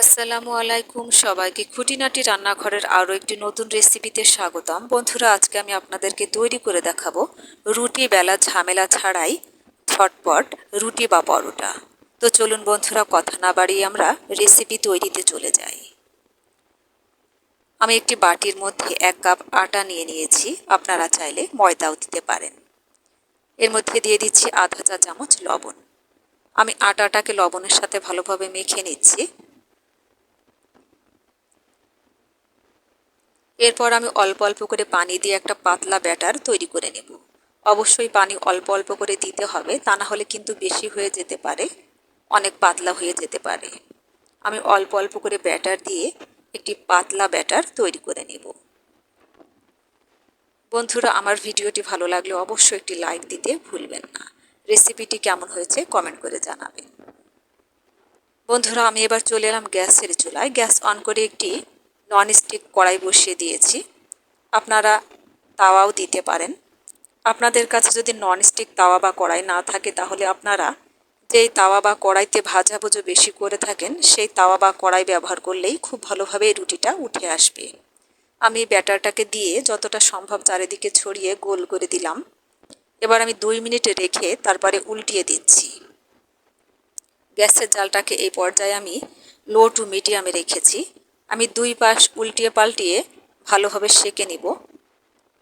আসসালামু আলাইকুম সবাইকে। খুঁটিনাটি রান্নাঘরের আরও একটি নতুন রেসিপিতে স্বাগতম। বন্ধুরা, আজকে আমি আপনাদেরকে তৈরি করে দেখাবো রুটি বেলা ঝামেলা ছাড়াই ঝটপট রুটি বা পরোটা। তো চলুন বন্ধুরা, কথা না বাড়িয়ে আমরা রেসিপি তৈরিতে চলে যাই। আমি একটি বাটির মধ্যে এক কাপ আটা নিয়ে নিয়েছি। আপনারা চাইলে ময়দাও দিতে পারেন। এর মধ্যে দিয়ে দিচ্ছি আধা চা চামচ লবণ। আমি আটাটাকে লবণের সাথে ভালোভাবে মেখে নিচ্ছি। এরপর আমি অল্প অল্প করে পানি দিয়ে একটা পাতলা ব্যাটার তৈরি করে নেব। অবশ্যই পানি অল্প অল্প করে দিতে হবে, তা না হলে কিন্তু বেশি হয়ে যেতে পারে, অনেক পাতলা হয়ে যেতে পারে। আমি অল্প অল্প করে ব্যাটার দিয়ে একটি পাতলা ব্যাটার তৈরি করে নেব। বন্ধুরা, আমার ভিডিওটি ভালো লাগলে অবশ্যই একটি লাইক দিতে ভুলবেন না। রেসিপিটি কেমন হয়েছে কমেন্ট করে জানাবেন। বন্ধুরা, আমি এবার চলে এলাম গ্যাসের চুলায়। গ্যাস অন করে একটি ননস্টিক কড়াই বসিয়ে দিয়েছি। আপনারা তাওয়াও দিতে পারেন। আপনাদের কাছে যদি ননস্টিক তাওয়া বা কড়াই না থাকে, তাহলে আপনারা যেই তাওয়া বা কড়াইতে ভাজা ভুজো বেশি করে থাকেন, সেই তাওয়া বা কড়াই ব্যবহার করলেই খুব ভালোভাবে রুটিটা উঠে আসবে। আমি ব্যাটারটাকে দিয়ে যতটা সম্ভব চারিদিকে ছড়িয়ে গোল করে দিলাম। এবার আমি দুই মিনিট রেখে তারপরে উল্টিয়ে দিচ্ছি। গ্যাসের জালটাকে এই পর্যায়ে আমি লো টু মিডিয়ামে রেখেছি। আমি দুই পাশ উল্টিয়ে পাল্টিয়ে ভালোভাবে সেকে নিব।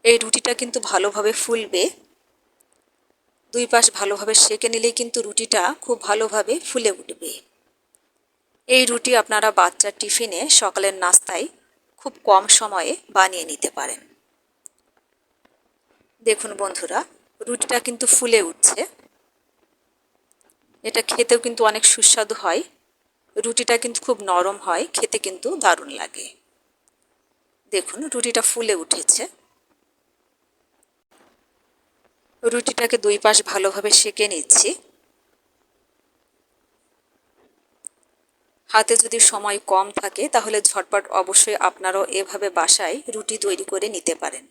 এই রুটিটা কিন্তু ভালোভাবে ফুলবে। দুই পাশ ভালোভাবে সেকে নিলেই কিন্তু রুটিটা খুব ভালোভাবে ফুলে উঠবে। এই রুটি আপনারা বাচ্চার টিফিনে সকালের নাস্তায় খুব কম সময়ে বানিয়ে নিতে পারেন। দেখুন বন্ধুরা, রুটিটা কিন্তু ফুলে উঠছে। এটা খেতেও কিন্তু অনেক সুস্বাদু হয়। রুটিটা কিন্তু খুব নরম হয়, খেতে কিন্তু দারুণ লাগে। দেখুন, রুটিটা ফুলে উঠেছে। রুটিটাকে দুই পাশ ভালোভাবে সেঁকে নিচ্ছি। হাতে যদি সময় কম থাকে, তাহলে ঝটপট অবশ্যই আপনারাও এভাবে বাসায় রুটি তৈরি করে নিতে পারেন।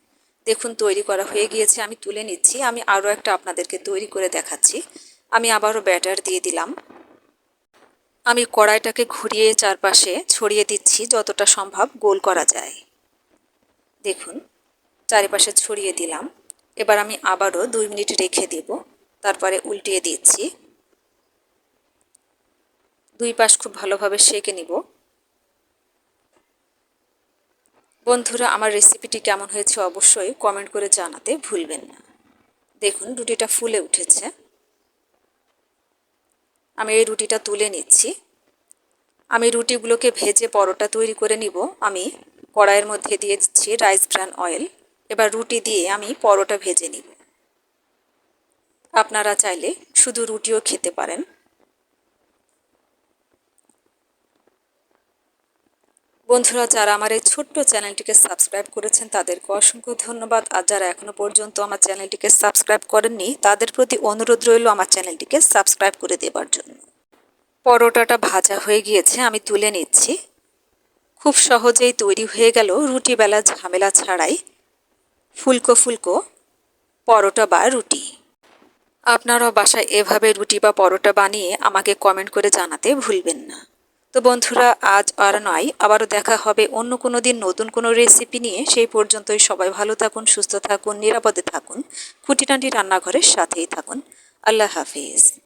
দেখুন, তৈরি করা হয়ে গিয়েছে, আমি তুলে নিচ্ছি। আমি আরও একটা আপনাদেরকে তৈরি করে দেখাচ্ছি। আমি আবারও ব্যাটার দিয়ে দিলাম। আমি কড়াইটাকে ঘুরিয়ে চারপাশে ছড়িয়ে দিচ্ছি যতটা সম্ভব গোল করা যায়। দেখুন, চারিপাশে ছড়িয়ে দিলাম। এবার আমি আবারও দুই মিনিট রেখে দেব। তারপরে উল্টিয়ে দিচ্ছি। দুই পাশ খুব ভালোভাবে সেঁকে নিব। বন্ধুরা, আমার রেসিপিটি কেমন হয়েছে অবশ্যই কমেন্ট করে জানাতে ভুলবেন না। দেখুন, রুটিটা ফুলে উঠেছে। আমি এই রুটিটা তুলে নিচ্ছি। আমি রুটিগুলোকে ভেজে পরোটা তৈরি করে নিব। আমি কড়াইয়ের মধ্যে দিয়ে দিচ্ছি রাইস ব্রান অয়েল। এবার রুটি দিয়ে আমি পরোটা ভেজে নিব। আপনারা চাইলে শুধু রুটিও খেতে পারেন। বন্ধুরা, যারা আমার এই ছোট্ট চ্যানেলটিকে সাবস্ক্রাইব করেছেন, তাদেরকে অসংখ্য ধন্যবাদ। আর যারা এখনও পর্যন্ত আমার চ্যানেলটিকে সাবস্ক্রাইব করেননি, তাদের প্রতি অনুরোধ রইল আমার চ্যানেলটিকে সাবস্ক্রাইব করে দেবার জন্য। পরোটাটা ভাজা হয়ে গিয়েছে, আমি তুলে নিচ্ছি। খুব সহজেই তৈরি হয়ে গেল রুটি বেলা ঝামেলা ছাড়াই ফুলকো ফুলকো পরোটা বা রুটি। আপনারাও বাসায় এভাবে রুটি বা পরোটা বানিয়ে আমাকে কমেন্ট করে জানাতে ভুলবেন না। তো বন্ধুরা, আজ আর নয়, আবারও দেখা হবে অন্য কোনো দিন নতুন কোনো রেসিপি নিয়ে। সেই পর্যন্তই সবাই ভালো থাকুন, সুস্থ থাকুন, নিরাপদে থাকুন। খুঁটিনাটি রান্নাঘরের সাথেই থাকুন। আল্লাহ হাফিজ।